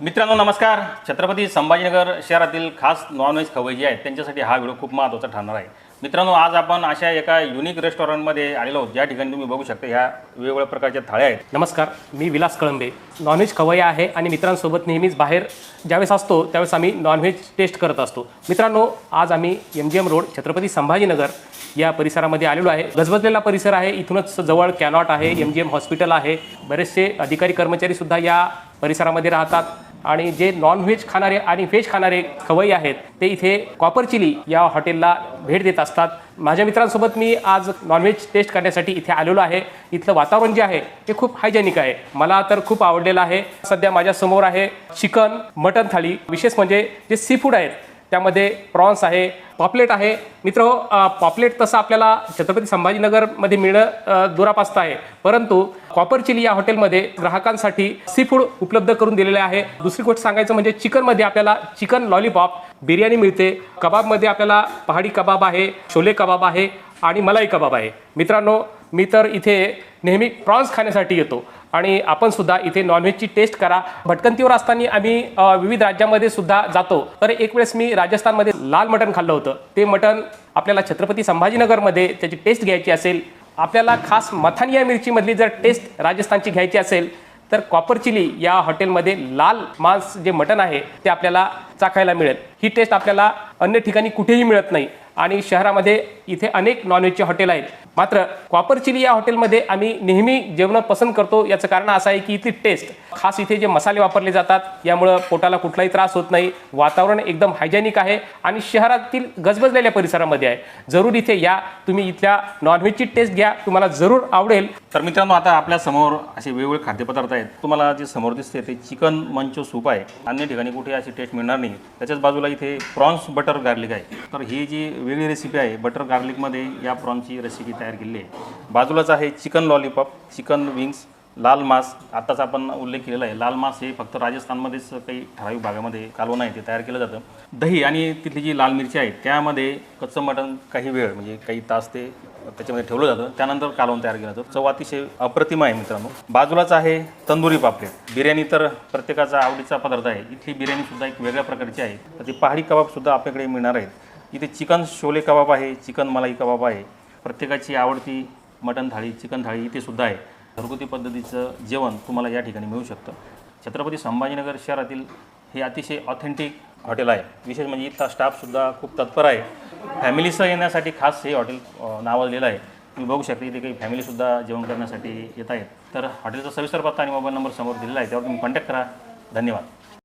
मित्रांनो नमस्कार. छत्रपती संभाजीनगर शहरातील खास नॉनव्हेज खवय जे आहेत. त्यांच्यासाठी हा व्हिडिओ खूप महत्त्वाचा ठरणार आहे. मित्रांनो आज आपण अशा एका युनिक रेस्टॉरंटमध्ये आलेलो आहोत. ज्या ठिकाणी तुम्ही बघू शकता ह्या वेगवेगळ्या प्रकारच्या थाळ्या आहेत. नमस्कार मी विलास कळंबे. नॉनव्हेज खवय्या आहे आणि मित्रांसोबत नेहमीच बाहेर ज्यावेळेस असतो त्यावेळेस आम्ही नॉनव्हेज टेस्ट करत असतो. मित्रांनो आज आम्ही M G M road Chhatrapati Sambhajinagar या परिसरामध्ये आलेलो आहे. गजबजलेला परिसर आहे. इथूनच जवळ कॅनॉट आहे. एम जी एम हॉस्पिटल आहे. बरेचसे अधिकारी कर्मचारी सुद्धा या परिसरामध्ये राहतात. आणि जे नॉनव्हेज खाणारे आणि व्हेज खाणारे खवई आहेत ते इथे कॉपर चिली या हॉटेलला भेट देत असतात. माझ्या मित्रांसोबत मी आज नॉनव्हेज टेस्ट करण्यासाठी इथे आलेलो आहे. इथलं वातावरण जे आहे ते खूप हायजेनिक आहे. मला तर खूप आवडलेलं आहे. सध्या माझ्यासमोर आहे चिकन मटन थाळी. विशेष म्हणजे जे सी फूड आहेत त्यामध्ये प्रॉन्स आहे पॉपलेट आहे. मित्र पॉपलेट तसं आपल्याला छत्रपती संभाजीनगरमध्ये मिळणं दुरापास्त आहे. परंतु कॉपर चिली या हॉटेलमध्ये ग्राहकांसाठी सी फूड उपलब्ध करून दिलेले आहे. दुसरी गोष्ट सांगायचं म्हणजे चिकनमध्ये आपल्याला चिकन लॉलीपॉप बिर्याणी मिळते. कबाबमध्ये आपल्याला पहाडी कबाब आहे छोले कबाब आहे आणि मलाई कबाब आहे. मित्रांनो मी तर इथे नेहमी प्रॉन्स खाण्यासाठी येतो. आणि आपण सुद्धा इथे नॉनव्हेजची टेस्ट करा. भटकंतीवर असताना आम्ही विविध राज्यामध्ये सुद्धा जातो. तर एक वेळेस मी राजस्थानमध्ये लाल मटण खाल्लं होतं. ते मटण आपल्याला छत्रपती संभाजीनगरमध्ये त्याची टेस्ट घ्यायची असेल. आपल्याला खास मथानिया मिरचीमधली जर टेस्ट राजस्थानची घ्यायची असेल तर कॉपर चिली या हॉटेलमध्ये लाल मांस जे मटण आहे ते आपल्याला चाखायला मिळेल. ही टेस्ट आपल्याला अन्य ठिकाणी कुठेही मिळत नाही. आणि शहरामध्ये इथे अनेक नॉनव्हेजचे हॉटेल आहेत. मात्र कॉपर चिली या हॉटेलमध्ये आम्ही नेहमी जेवणं पसंत करतो. याचं कारण असं आहे की इथली टेस्ट खास इथे जे मसाले वापरले जातात यामुळं पोटाला कुठलाही त्रास होत नाही. वातावरण एकदम हायजेनिक आहे आणि शहरातील गजबजलेल्या परिसरामध्ये आहे. जरूर इथे या. तुम्ही इथल्या नॉनव्हेजची टेस्ट घ्या. तुम्हाला जरूर आवडेल. तर मित्रांनो आता आपल्यासमोर असे वेगवेगळे खाद्यपदार्थ आहेत. तुम्हाला जे समोर दिसते ते चिकन मंचो सूप आहे. अन्य ठिकाणी कुठे अशी टेस्ट मिळणार नाही. त्याच्याच बाजूला इथे प्रॉन्स बटर गार्लिक आहे. तर ही जी वेगळी रेसिपी आहे बटर गार्लिकमध्ये या प्रॉन्सची रेसिपी तयार केलेली आहे. बाजूलाच आहे चिकन लॉलीपॉप चिकन विंग्स लाल मांस. आत्ताच आपण उल्लेख केलेला आहे लाल मांस हे फक्त राजस्थानमध्येच काही ठराविक भागामध्ये कालवण आहे ते तयार केलं जातं. दही आणि तिथली जी लाल मिरची आहे त्यामध्ये कच्चं मटण काही वेळ म्हणजे काही तास ते त्याच्यामध्ये ठेवलं जातं. त्यानंतर कालवण तयार केलं जातं. चव अतिशय अप्रतिम आहे मित्रांनो. बाजूलाच आहे तंदुरी पापलेट. बिर्याणी तर प्रत्येकाचा आवडीचा पदार्थ आहे. इथली बिर्याणी सुद्धा एक वेगळ्या प्रकारची आहे. तर ती पहाडी कबाब सुद्धा आपल्याकडे मिळणार आहेत. इथे चिकन शोले कबाब आहे चिकन मलाई कबाब आहे. प्रत्येकाची आवडती मटण थाळी चिकन थाळी इथे सुद्धा आहे. घरगुती पद्धतीचं जेवण तुम्हाला या ठिकाणी मिळू शकतं. छत्रपती संभाजीनगर शहरातील हे अतिशय ऑथेंटिक हॉटेल आहे. विशेष म्हणजे इथला स्टाफसुद्धा खूप तत्पर आहे. फॅमिलीसह येण्यासाठी खास हे हॉटेल नावाजलेलं आहे. तुम्ही बघू शकता इथे काही फॅमिलीसुद्धा जेवण करण्यासाठी येत आहेत. तर हॉटेलचा सविस्तर पत्ता आणि मोबाईल नंबर समोर दिलेला आहे. त्यावर तुम्ही कॉन्टॅक्ट करा. धन्यवाद.